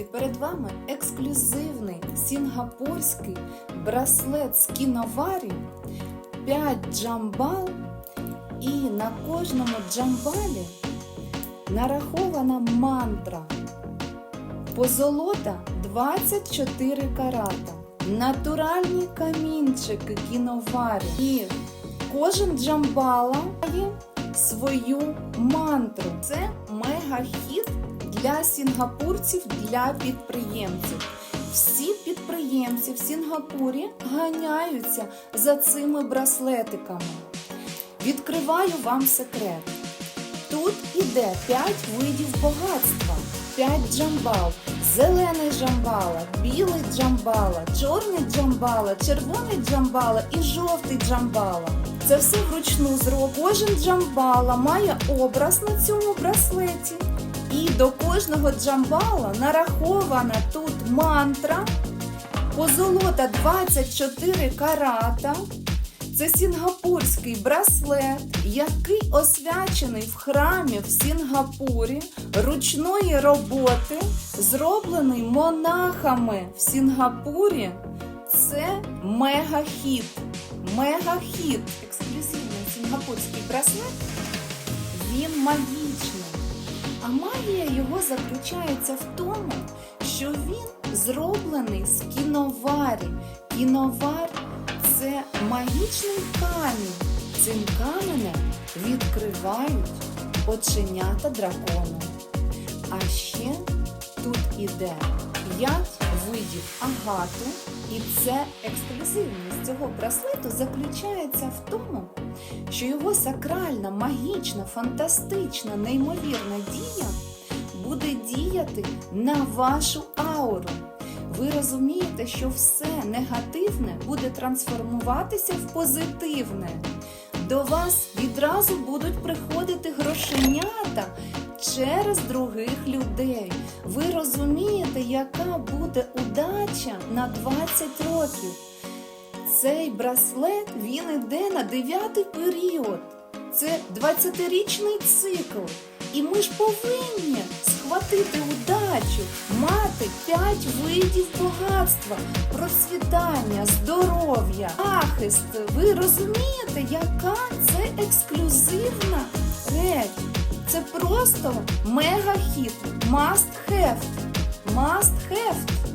Друзі, перед вами ексклюзивний сінгапурський браслет з кіноварі 5 джамбал. І на кожному джамбалі нарахована мантра. Позолота 24 карата. Натуральні камінчики кіноварі. І кожен джамбала має свою мантру. Це мега-хіт для сінгапурців, для підприємців. Всі підприємці в Сінгапурі ганяються за цими браслетиками. Відкриваю вам секрет. Тут іде 5 видів багатства, 5 джамбал, зелений джамбала, білий джамбала, чорний джамбала, червоний джамбала і жовтий джамбала. Це все вручну зроблено. Кожен джамбала має образ на цьому браслеті. І до кожного джамбала нарахована тут мантра. Позолота 24 карата. Це сінгапурський браслет, який освячений в храмі в Сінгапурі ручної роботи, зроблений монахами в Сінгапурі. Це мега-хіт. Мега-хіт. Ексклюзивний сінгапурський браслет. Він магічний. Магія його заключається в тому, що він зроблений з кіноварі. Кіновар це магічний камінь. Цим каменем відкривають оченята дракону. А ще тут іде 5 видів агату, і це ексклюзивність цього браслету заключається в тому, що його сакральна, магічна, фантастична, неймовірна дія буде діяти на вашу ауру. Ви розумієте, що все негативне буде трансформуватися в позитивне. До вас відразу будуть приходити грошенята через других людей. Ви розумієте, яка буде удача на 20 років. Цей браслет він іде на дев'ятий період. Це 20-річний цикл. І ми ж повинні схватити удачу, мати 5 видів багатства, процвітання, здоров'я, захист. Ви розумієте, яка це ексклюзивна реч? Це просто мега-хіт. Must have. Must have.